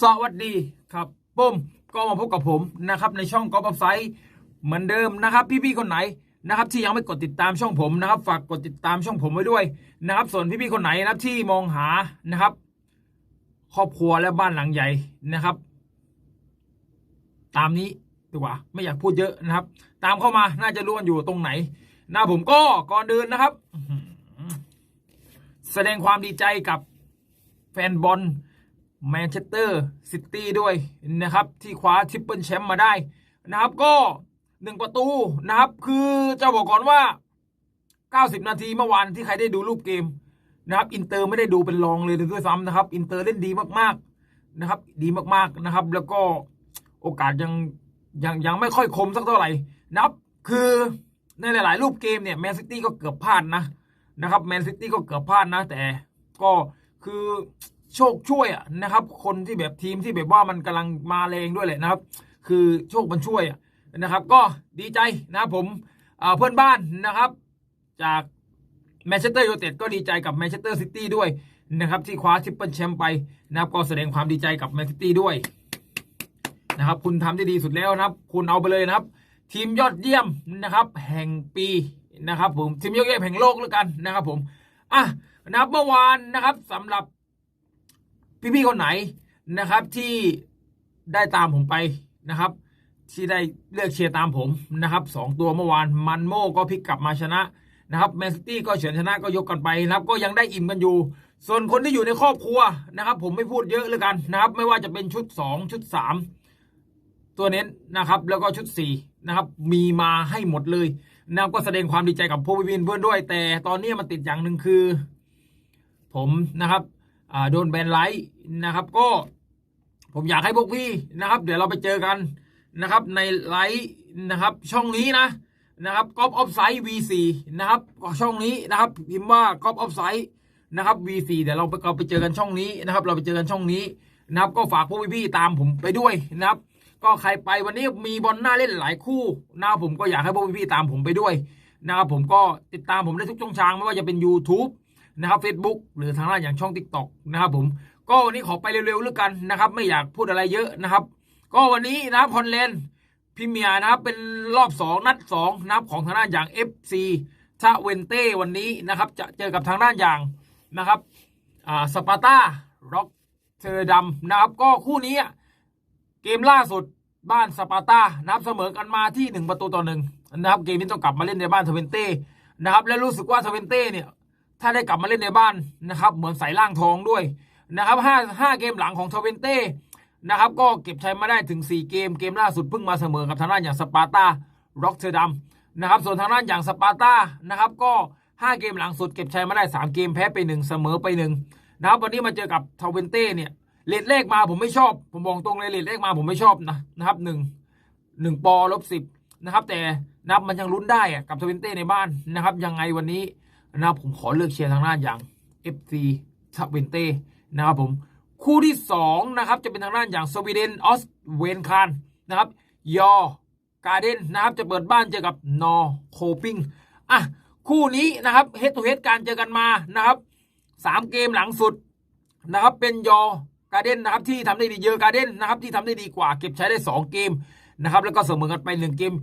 สวัสดีครับปุ้มก็มาพบกับผมนะครับในช่องกอล์ฟไซต์เหมือนเดิมนะครับ พี่ๆคนไหนนะครับ ที่ยังไม่กดติดตามช่องผมนะครับ ฝากกดติดตามช่องผมไว้ด้วยนะครับ ส่วนพี่ๆคนไหนนะครับที่มองหานะครับ ครอบครัวและบ้านหลังใหญ่นะครับ ตามนี้ดีกว่าไม่อยากพูดเยอะนะครับ ตามเข้ามาน่าจะรู้กันอยู่ตรงไหนหนะผมก็ก่อนเดินนะครับ แสดงความดีใจกับแฟนบอล แมนเชสเตอร์ซิตี้ด้วยนะครับ ที่คว้าทริปเปิลแชมป์มาได้นะครับ ก็หนึ่งประตูนะครับ คือจะบอกก่อนว่า 90 นาทีเมื่อวานที่ใครได้ดูรูปเกมนะครับ อินเตอร์ไม่ได้ดูเป็นรองเลยด้วยซ้ำนะครับ อินเตอร์เล่นดีมากๆนะครับ ดีมากๆนะครับ แล้วก็โอกาสยังยังยังไม่ค่อยคมสักเท่าไหร่นะครับ คือในหลาย ๆ รูปเกมเนี่ยแมนซิตี้ก็เกือบพลาดนะนะครับแมนซิตี้ก็เกือบพลาดนะ แต่ก็คือ โชคช่วยอะนะครับ คนที่แบบทีมที่แบบว่ามันกำลังมาแรงด้วยแหละนะครับ คือโชคมันช่วยอะนะครับ ก็ดีใจนะครับผมเพื่อนบ้านนะครับ จากแมนเชสเตอร์ยูไนเต็ดก็ดีใจกับแมนเชสเตอร์ซิตี้ด้วยนะครับที่คว้าทิปเปิลแชมป์ไปนะครับก็แสดงความดีใจกับแมนซิตี้ด้วยนะครับ คุณทำได้ดีสุดแล้วนะครับ คุณเอาไปเลยนะครับ ทีมยอดเยี่ยมนะครับ แห่งปีนะครับ ผมทีมยอดเยี่ยมแห่งโลกแล้วกันนะครับ ผมอะนะครับเมื่อวานนะครับสำหรับ พี่ๆคนไหนนะครับที่ได้ตามผมไปนะครับ ที่ได้เลือกเชียร์ตามผมนะครับสองตัวเมื่อวานมันโมก็พลิกกลับมาชนะนะครับแมนซิตี้ก็เฉือนชนะก็ยกกันไปนะครับ ก็ยังได้อิ่มกันอยู่ ส่วนคนที่อยู่ในครอบครัวนะครับ ผมไม่พูดเยอะเลยกันนะครับ ไม่ว่าจะเป็นชุดสองชุดสามตัวเน้นนะครับ แล้วก็ชุดสี่นะครับ มีมาให้หมดเลยนะครับก็แสดงความดีใจกับพวกพี่เพื่อนด้วย แต่ตอนนี้มันติดอย่างหนึ่งคือ ผมนะครับ โดนแบนไลท์นะครับ ก็ผมอยากให้พวกพี่นะครับ เดี๋ยวเราไปเจอกันนะครับในไลท์นะครับ ช่องนี้นะนะครับกอล์ฟออฟไซด์ V4 นะครับช่องนี้นะครับพิมพ์ว่ากอล์ฟออฟไซด์นะครับ V4 เดี๋ยวเราไปเราไปเจอกันช่องนี้นะครับ เราไปเจอกันช่องนี้นะครับก็ฝากพวกพี่ๆตามผมไปด้วยนะครับ ก็ใครไปวันนี้มีบอลหน้าเล่นหลายคู่นะครับผมก็อยากให้พวกพี่ๆตามผมไปด้วยนะครับผมก็ติดตามผมได้ทุกช่องทางไม่ว่าจะเป็น YouTube นะครับ Facebook หรือทางด้านอย่างช่อง TikTok นะครับผมก็วันนี้ขอไปเร็วๆแล้วกันนะครับ ไม่อยากพูดอะไรเยอะนะครับ ก็วันนี้นะครับฮอลแลนพรีเมียนะครับเป็นรอบสองนัดสองนะครับของทางด้านอย่าง FC ทาเวนเต้วันนี้นะครับ จะเจอกับทางด้านอย่างนะครับอ่าสปาร์ตาร็อกเทอร์ดัมนะครับ ก็คู่นี้เกมล่าสุดบ้านสปาร์ตานะครับเสมอกันมาที่หนึ่งประตูต่อหนึ่งนะครับเกมนี้ต้องกลับมาเล่นในบ้านทเวนเต้นะครับและรู้สึกว่าทเวนเต้เนี่ย ถ้าได้กลับมาเล่นในบ้านนะครับเหมือนใส่ล่างทองด้วยนะครับห้าห้าเกมหลังของทเวนเต้นะครับก็เก็บชัยมาได้ถึง 4 เกมเกมล่าสุดเพิ่งมาเสมอกับทางด้านอย่างสปาร์ตาร็อกเทอร์ดัมนะครับส่วนทางด้านอย่างสปาร์ตานะครับก็ 5 เกมหลังสุดเก็บชัยมาได้ 3 เกมแพ้ไป 1 เสมอไป1นะครับวันนี้มาเจอกับทเวนเต้เนี่ยเลทเลขมาผมไม่ชอบ ผมบอกตรงเลยเลทเลขมาผมไม่ชอบนะนะครับหนึ่งหนึ่งปอลบสิบนะครับแต่นับมันยังลุ้นได้กับทเวนเต้ในบ้านนะครับยังไงวันนี้ นะครับผมขอเลือกเชียร์ทางด้านอย่าง FC ทเวนเต้นะครับผมคู่ที่สองนะครับจะเป็นทางด้านอย่างสวีเดนออสเวนคานนะครับยอการเดนนะครับจะเปิดบ้านเจอกับนอโคปิงอะคู่นี้นะครับเฮด o ูเฮดการเจอกันมานะครับสามเกมหลังสุดนะครับเป็นยอการเดนนะครับที่ทำได้ดีเยอการเดนนะครับที่ทำได้ดีกว่าเก็บใช้ได้สองเกมนะครับแล้วก็เสมอกันไปหนึ่งเกม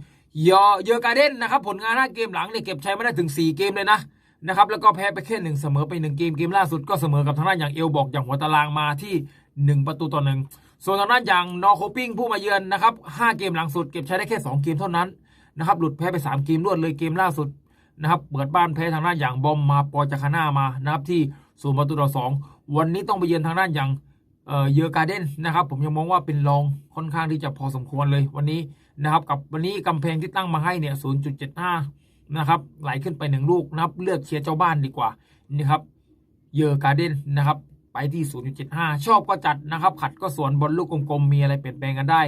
ยอเยอการเดนนะครับผลงานห้าเกมหลังเนี่ยเก็บใช้ไม่ได้ถึงสี่เกมเลยนะ นะครับแล้วก็แพ้ไปแค่หนึ่งเสมอไปหนึ่งเกมเกมล่าสุดก็เสมอกับทางด้านอย่างเอลบอกอย่างหัวตารางมาที่หนึ่งประตูต่อหนึ่งส่วนทางด้านอย่างนอโคปิ้งผู้มาเยือนนะครับห้าเกมหลังสุดเก็บใช้ได้แค่สองเกมเท่านั้นนะครับหลุดแพ้ไปสามเกมรวดเลยเกมล่าสุดนะครับเปิดบ้านแพ้ทางด้านอย่างบอมมาปอจาคาน่ามานะครับที่ศูนย์ประตูต่อสองวันนี้ต้องไปเยือนทางด้านอย่างเอ่อเยอการ์เดนนะครับผมยังมองว่าเป็นรองค่อนข้างที่จะพอสมควรเลยวันนี้นะครับกับวันนี้กำแพงที่ตั้งมาให้เนี่ย0.75 นะครับไหลขึ้นไปหนึ่งลูกนะครับ เลือกเชียร์เจ้าบ้านดีกว่านี่ครับ เยอการ์เดนนะครับไปที่ 0.75 ชอบก็จัดนะครับ ขัดก็สวนบอลลูกกลมๆ มีอะไรเปลี่ยนแปลงกันได้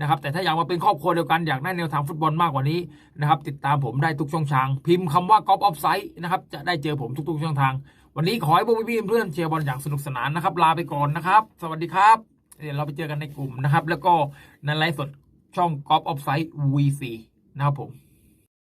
นะครับ แต่ถ้าอยากมาเป็นครอบครัวเดียวกันอยากได้แนวทางฟุตบอลมากกว่านี้นะครับ ติดตามผมได้ทุกช่องทาง พิมพ์คำว่ากอล์ฟออฟไซด์นะครับ จะได้เจอผมทุกๆ ช่องทาง วันนี้ขอให้พวกพี่เพื่อนเชียร์บอลอย่างสนุกสนานนะครับ ลาไปก่อนนะครับ สวัสดีครับ เดี๋ยวเราไปเจอกันในกลุ่มนะครับ แล้วก็ในไลฟ์สดช่องกอล์ฟออฟไซด์ V4 นะครับผม